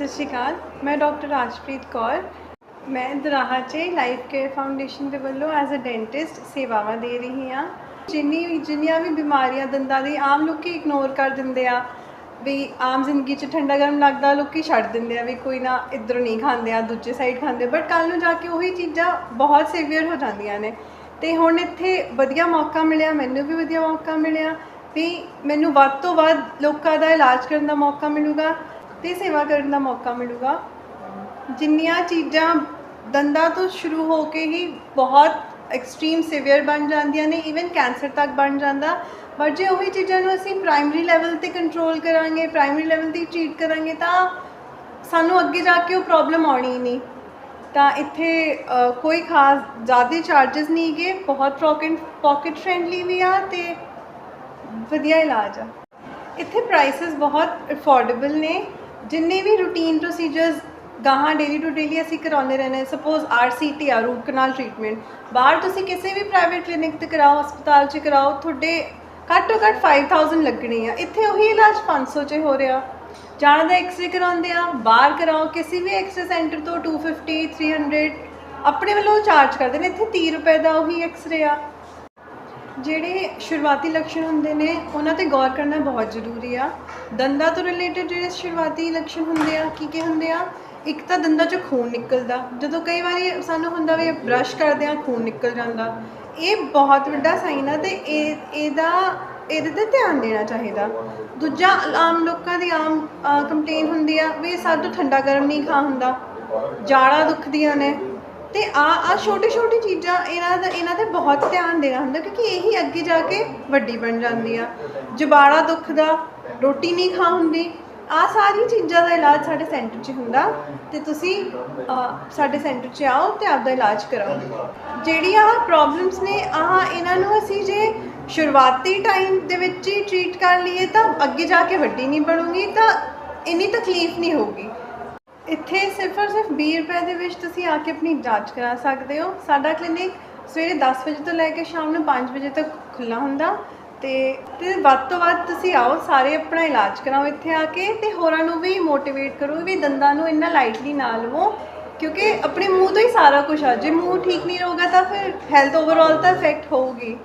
ਸਤਿ ਸ਼੍ਰੀ ਅਕਾਲ। ਮੈਂ ਡਾਕਟਰ ਰਾਜਪ੍ਰੀਤ ਕੌਰ। ਮੈਂ ਦਰਾਹਾ 'ਚ ਲਾਈਫ ਕੇਅਰ ਫਾਊਂਡੇਸ਼ਨ ਦੇ ਵੱਲੋਂ ਐਜ਼ ਅ ਡੈਂਟਿਸਟ ਸੇਵਾਵਾਂ ਦੇ ਰਹੀ ਹਾਂ। ਜਿੰਨੀ ਵੀ, ਜਿੰਨੀਆਂ ਵੀ ਬਿਮਾਰੀਆਂ, ਦੰਦਾਂ ਦੀ ਆਮ ਲੋਕੀ ਇਗਨੋਰ ਕਰ ਦਿੰਦੇ ਆ, ਵੀ ਆਮ ਜ਼ਿੰਦਗੀ 'ਚ ਠੰਡਾ ਗਰਮ ਲੱਗਦਾ, ਲੋਕੀ ਛੱਡ ਦਿੰਦੇ ਆ ਵੀ ਕੋਈ ਨਾ ਇੱਧਰੋਂ ਨਹੀਂ ਖਾਂਦੇ ਆ, ਦੂਜੇ ਸਾਈਡ ਖਾਂਦੇ ਬਟ ਕੱਲ ਨੂੰ ਜਾ ਕੇ ਉਹੀ ਚੀਜ਼ਾਂ ਬਹੁਤ ਸੀਵੀਅਰ ਹੋ ਜਾਂਦੀਆਂ ਨੇ। ਤੇ ਹੁਣ ਇੱਥੇ ਵਧੀਆ ਮੌਕਾ ਮਿਲਿਆ, ਮੈਨੂੰ ਵੀ ਵਧੀਆ ਮੌਕਾ ਮਿਲਿਆ, ਵੀ ਮੈਨੂੰ ਵੱਧ ਤੋਂ ਵੱਧ ਲੋਕਾਂ ਦਾ ਇਲਾਜ ਕਰਨ ਦਾ ਮੌਕਾ ਮਿਲੂਗਾ। ਤੇ ਸੇਵਾ ਕਰਨ ਦਾ ਮੌਕਾ ਮਿਲੂਗਾ। ਜਿੰਨੀਆਂ ਚੀਜ਼ਾਂ ਦੰਦਾਂ ਤੋਂ ਸ਼ੁਰੂ ਹੋ ਕੇ ਹੀ ਬਹੁਤ ਐਕਸਟ੍ਰੀਮ ਸਿਵੀਅਰ ਬਣ ਜਾਂਦੀਆਂ ਨੇ ਇਵਨ ਕੈਂਸਰ ਤੱਕ ਬਣ ਜਾਂਦਾ। ਬਟ ਜੇ ਉਹੀ ਚੀਜ਼ਾਂ ਨੂੰ ਅਸੀਂ ਪ੍ਰਾਇਮਰੀ ਲੈਵਲ ਤੇ ਕੰਟਰੋਲ ਕਰਾਂਗੇ ਪ੍ਰਾਇਮਰੀ ਲੈਵਲ ਤੇ ਟ੍ਰੀਟ ਕਰਾਂਗੇ, ਤਾਂ ਸਾਨੂੰ ਅੱਗੇ ਜਾ ਕੇ ਉਹ ਪ੍ਰੋਬਲਮ ਆਉਣੀ ਨਹੀਂ। ਤਾਂ ਇੱਥੇ ਕੋਈ ਖਾਸ ਜ਼ਿਆਦਾ ਚਾਰजेस ਨਹੀਂ ਗੇ ਬਹੁਤ ਪੋਕਟ ਪਾਕਟ ਫ੍ਰੈਂਡਲੀ ਵੀ ਆ ਤੇ ਵਧੀਆ ਇਲਾਜ ਆ। ਇੱਥੇ ਪ੍ਰਾਈਸਸ ਬਹੁਤ ਅਫੋਰਡੇਬਲ ਨੇ। ਜਿੰਨੇ ਵੀ ਰੂਟੀਨ ਪ੍ਰੋਸੀਜਰਸ ਗਾਹਾਂ ਡੇਲੀ ਟੂ ਡੇਲੀ ਅਸੀਂ ਕਰਾਉਂਦੇ ਰਹਿੰਦੇ ਸਪੋਜ਼ ਆਰਸੀਟੀ ਆ, ਰੂਟ ਕਨਾਲ ਟ੍ਰੀਟਮੈਂਟ ਬਾਹਰ ਤੁਸੀਂ ਕਿਸੇ ਵੀ ਪ੍ਰਾਈਵੇਟ ਕਲੀਨਿਕ ਤੇ ਕਰਾਓ, ਹਸਪਤਾਲ 'ਚ ਕਰਾਓ, ਤੁਹਾਡੇ ਘੱਟ ਤੋਂ ਘੱਟ 5000 ਲੱਗਣੇ ਆ। ਇੱਥੇ ਉਹੀ ਇਲਾਜ 500 'ਚ ਹੋ ਰਿਹਾ। ਜਾਣ ਦਾ ਐਕਸਰੇ ਕਰਾਉਂਦੇ ਆ, ਬਾਹਰ ਕਰਾਓ, ਕਿਸੇ ਵੀ ਐਕਸਰੇ ਸੈਂਟਰ ਤੋਂ 250 300 ਆਪਣੇ ਵੱਲੋਂ ਚਾਰਜ ਕਰਦੇ ਨੇ। ਇੱਥੇ 30 ਰੁਪਏ ਦਾ ਉਹੀ ਐਕਸਰੇ ਆ। ਜਿਹੜੇ ਸ਼ੁਰੂਆਤੀ ਲੱਛਣ ਹੁੰਦੇ ਨੇ, ਉਹਨਾਂ ਤੇ ਗੌਰ ਕਰਨਾ ਬਹੁਤ ਜ਼ਰੂਰੀ ਆ। ਦੰਦਾਂ ਤੋਂ ਰਿਲੇਟਡ ਜਿਹੜੇ ਸ਼ੁਰੂਆਤੀ ਲੱਛਣ ਹੁੰਦੇ ਆ ਕੀ ਕੀ ਹੁੰਦੇ ਆ? ਇੱਕ ਤਾਂ ਦੰਦਾਂ 'ਚੋਂ ਖੂਨ ਨਿਕਲਦਾ। ਜਦੋਂ ਕਈ ਵਾਰੀ ਸਾਨੂੰ ਹੁੰਦਾ ਵੀ ਬ੍ਰਸ਼ ਕਰਦੇ ਆ, ਖੂਨ ਨਿਕਲ ਜਾਂਦਾ। ਇਹ ਬਹੁਤ ਵੱਡਾ ਸਾਈਨ ਆ ਤੇ ਇਹ, ਇਹਦਾ, ਇਹਦੇ ਤੇ ਧਿਆਨ ਦੇਣਾ ਚਾਹੀਦਾ। ਦੂਜਾ, ਆਮ ਲੋਕਾਂ ਦੀ ਆਮ ਕੰਪਲੇਨ ਹੁੰਦੀ ਆ ਵੀ ਸਾਡੇ ਤੋਂ ਠੰਡਾ ਗਰਮ ਨਹੀਂ ਖਾ ਹੁੰਦਾ। ਜਾੜਾ ਦੁਖਦੀਆਂ ਨੇ। ਤੇ ਆ ਆ ਛੋਟੀ ਛੋਟੀ ਚੀਜ਼ਾਂ ਇਹਨਾਂ ਦਾ ਇਹਨਾਂ ਤੇ ਬਹੁਤ ਧਿਆਨ ਦੇਣਾ ਹੁੰਦਾ ਕਿਉਂਕਿ ਇਹੀ ਅੱਗੇ ਜਾ ਕੇ ਵੱਡੀ ਬਣ ਜਾਂਦੀ ਆ ਜਬਾੜਾ ਦੁੱਖ ਦਾ ਰੋਟੀ ਨਹੀਂ ਖਾ ਹੁੰਦੀ। ਆ ਸਾਰੀ ਚੀਜ਼ਾਂ ਦਾ ਇਲਾਜ ਸਾਡੇ ਸੈਂਟਰ 'ਚ ਹੁੰਦਾ ਤੇ ਤੁਸੀਂ ਅ, ਸਾਡੇ ਸੈਂਟਰ 'ਚ ਆਓ ਤੇ ਆਪਦਾ ਇਲਾਜ ਕਰਾਓ। ਜਿਹੜੀਆਂ ਪ੍ਰੋਬਲਮਸ ਨੇ ਆਹ ਇਹਨਾਂ ਨੂੰ ਅਸੀਂ ਜੇ ਸ਼ੁਰੂਆਤੀ ਟਾਈਮ ਦੇ ਵਿੱਚ ਹੀ ਟ੍ਰੀਟ ਕਰ ਲਈਏ ਤਾਂ ਅੱਗੇ ਜਾ ਕੇ ਵੱਡੀ ਨਹੀਂ ਬਣੂਗੀ ਤਾਂ ਇੰਨੀ ਤਕਲੀਫ ਨਹੀਂ ਹੋਊਗੀ। ਇੱਥੇ ਸਿਰਫ ਔਰ ਸਿਰਫ 20 ਰੁਪਏ ਦੇ ਵਿੱਚ ਤੁਸੀਂ ਆ ਕੇ ਆਪਣੀ ਜਾਂਚ ਕਰਾ ਸਕਦੇ ਹੋ। ਸਾਡਾ ਕਲੀਨਿਕ ਸਵੇਰੇ 10 ਵਜੇ ਤੋਂ ਲੈ ਕੇ ਸ਼ਾਮ ਨੂੰ 5 ਵਜੇ ਤੱਕ ਖੁੱਲਾ ਹੁੰਦਾ ਤੇ ਤੇ ਵੱਧ ਤੋਂ ਵੱਧ ਤੁਸੀਂ ਆਓ, ਸਾਰੇ ਆਪਣਾ ਇਲਾਜ ਕਰਾਓ ਇੱਥੇ ਆ ਕੇ ਤੇ ਹੋਰਾਂ ਨੂੰ ਵੀ ਮੋਟੀਵੇਟ ਕਰੋ ਵੀ ਦੰਦਾਂ ਨੂੰ ਇੰਨਾ ਲਾਈਟਲੀ ਨਾ ਲਵੋ ਕਿਉਂਕਿ ਆਪਣੇ ਮੂੰਹ ਤੋਂ ਹੀ ਸਾਰਾ ਕੁਝ ਆ। ਜੇ ਮੂੰਹ ਠੀਕ ਨਹੀਂ ਰਹੂਗਾ ਤਾਂ ਫਿਰ ਹੈਲਥ ਓਵਰਆਲ ਤਾਂ ਇਫੈਕਟ ਹੋਊਗੀ।